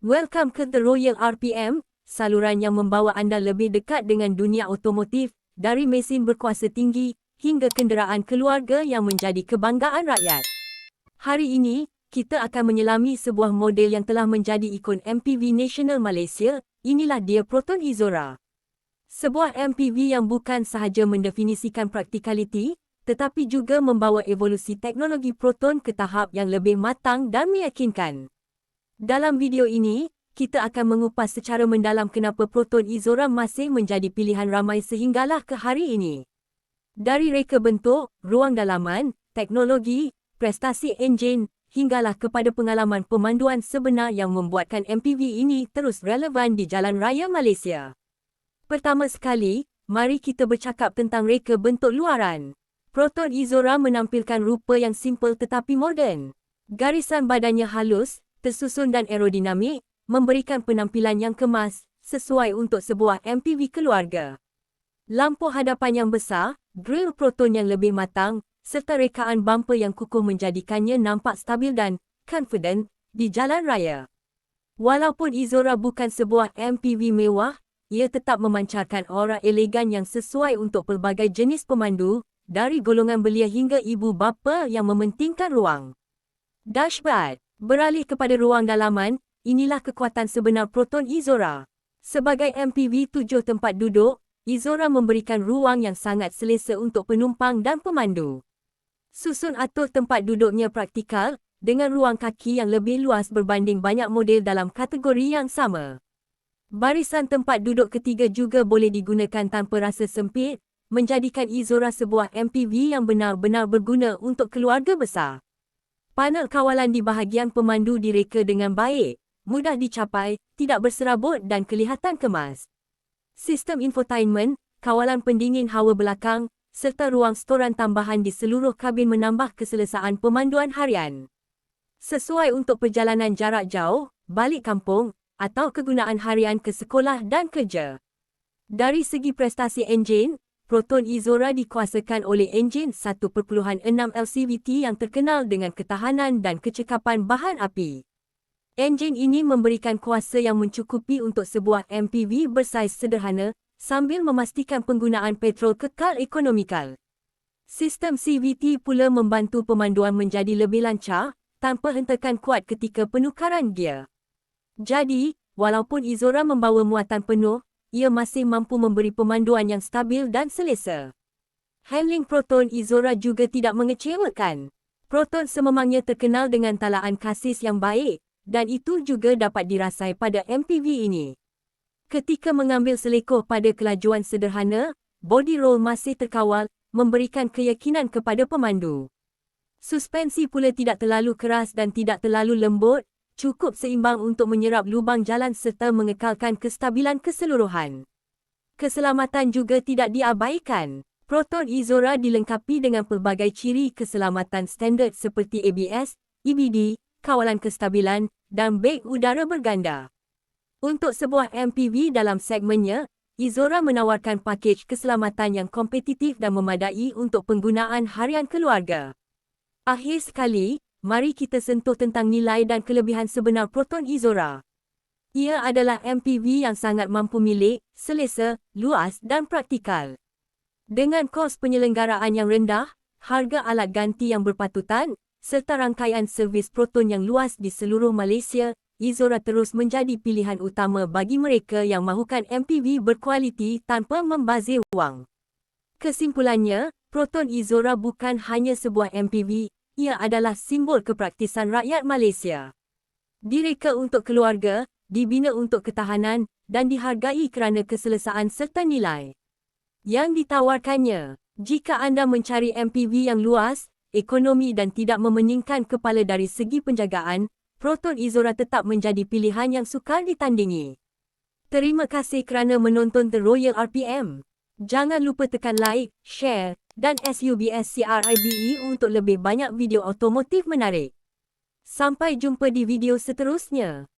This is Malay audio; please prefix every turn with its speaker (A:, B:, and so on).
A: Welcome ke The Royal RPM, saluran yang membawa anda lebih dekat dengan dunia otomotif, dari mesin berkuasa tinggi hingga kenderaan keluarga yang menjadi kebanggaan rakyat. Hari ini, kita akan menyelami sebuah model yang telah menjadi ikon MPV nasional Malaysia, inilah dia Proton Izora. Sebuah MPV yang bukan sahaja mendefinisikan praktikaliti, tetapi juga membawa evolusi teknologi Proton ke tahap yang lebih matang dan meyakinkan. Dalam video ini, kita akan mengupas secara mendalam kenapa Proton Izora masih menjadi pilihan ramai sehinggalah ke hari ini. Dari reka bentuk, ruang dalaman, teknologi, prestasi enjin, hinggalah kepada pengalaman pemanduan sebenar yang membuatkan MPV ini terus relevan di jalan raya Malaysia. Pertama sekali, mari kita bercakap tentang reka bentuk luaran. Proton Izora menampilkan rupa yang simple tetapi moden. Garisan badannya halus, tersusun dan aerodinamik, memberikan penampilan yang kemas, sesuai untuk sebuah MPV keluarga. Lampu hadapan yang besar, grill Proton yang lebih matang, serta rekaan bumper yang kukuh menjadikannya nampak stabil dan confident di jalan raya. Walaupun Izora bukan sebuah MPV mewah, ia tetap memancarkan aura elegan yang sesuai untuk pelbagai jenis pemandu, dari golongan belia hingga ibu bapa yang mementingkan ruang. Dashboard Beralih kepada ruang dalaman, inilah kekuatan sebenar Proton Izora. Sebagai MPV tujuh tempat duduk, Izora memberikan ruang yang sangat selesa untuk penumpang dan pemandu. Susun atur tempat duduknya praktikal, dengan ruang kaki yang lebih luas berbanding banyak model dalam kategori yang sama. Barisan tempat duduk ketiga juga boleh digunakan tanpa rasa sempit, menjadikan Izora sebuah MPV yang benar-benar berguna untuk keluarga besar. Panel kawalan di bahagian pemandu direka dengan baik, mudah dicapai, tidak berserabut dan kelihatan kemas. Sistem infotainment, kawalan pendingin hawa belakang, serta ruang storan tambahan di seluruh kabin menambah keselesaan pemanduan harian. Sesuai untuk perjalanan jarak jauh, balik kampung, atau kegunaan harian ke sekolah dan kerja. Dari segi prestasi enjin, Proton Izora dikuasakan oleh enjin 1.6 LCVT yang terkenal dengan ketahanan dan kecekapan bahan api. Enjin ini memberikan kuasa yang mencukupi untuk sebuah MPV bersaiz sederhana sambil memastikan penggunaan petrol kekal ekonomikal. Sistem CVT pula membantu pemanduan menjadi lebih lancar tanpa hentakan kuat ketika penukaran gear. Jadi, walaupun Izora membawa muatan penuh, ia masih mampu memberi pemanduan yang stabil dan selesa. Handling Proton Izora juga tidak mengecewakan. Proton sememangnya terkenal dengan talaan kasis yang baik dan itu juga dapat dirasai pada MPV ini. Ketika mengambil selekoh pada kelajuan sederhana, body roll masih terkawal, memberikan keyakinan kepada pemandu. Suspensi pula tidak terlalu keras dan tidak terlalu lembut, cukup seimbang untuk menyerap lubang jalan serta mengekalkan kestabilan keseluruhan. Keselamatan juga tidak diabaikan. Proton Izora dilengkapi dengan pelbagai ciri keselamatan standard seperti ABS, EBD, kawalan kestabilan dan beg udara berganda. Untuk sebuah MPV dalam segmennya, Izora menawarkan pakej keselamatan yang kompetitif dan memadai untuk penggunaan harian keluarga. Akhir sekali, mari kita sentuh tentang nilai dan kelebihan sebenar Proton Izora. Ia adalah MPV yang sangat mampu milik, selesa, luas dan praktikal. Dengan kos penyelenggaraan yang rendah, harga alat ganti yang berpatutan, serta rangkaian servis Proton yang luas di seluruh Malaysia, Izora terus menjadi pilihan utama bagi mereka yang mahukan MPV berkualiti tanpa membazir wang. Kesimpulannya, Proton Izora bukan hanya sebuah MPV, ia adalah simbol kepraktisan rakyat Malaysia. Direka untuk keluarga, dibina untuk ketahanan dan dihargai kerana keselesaan serta nilai. Yang ditawarkannya, jika anda mencari MPV yang luas, ekonomi dan tidak memeningkan kepala dari segi penjagaan, Proton Izora tetap menjadi pilihan yang sukar ditandingi. Terima kasih kerana menonton The Royal RPM. Jangan lupa tekan like, share dan SUBSCRIBE untuk lebih banyak video otomotif menarik. Sampai jumpa di video seterusnya.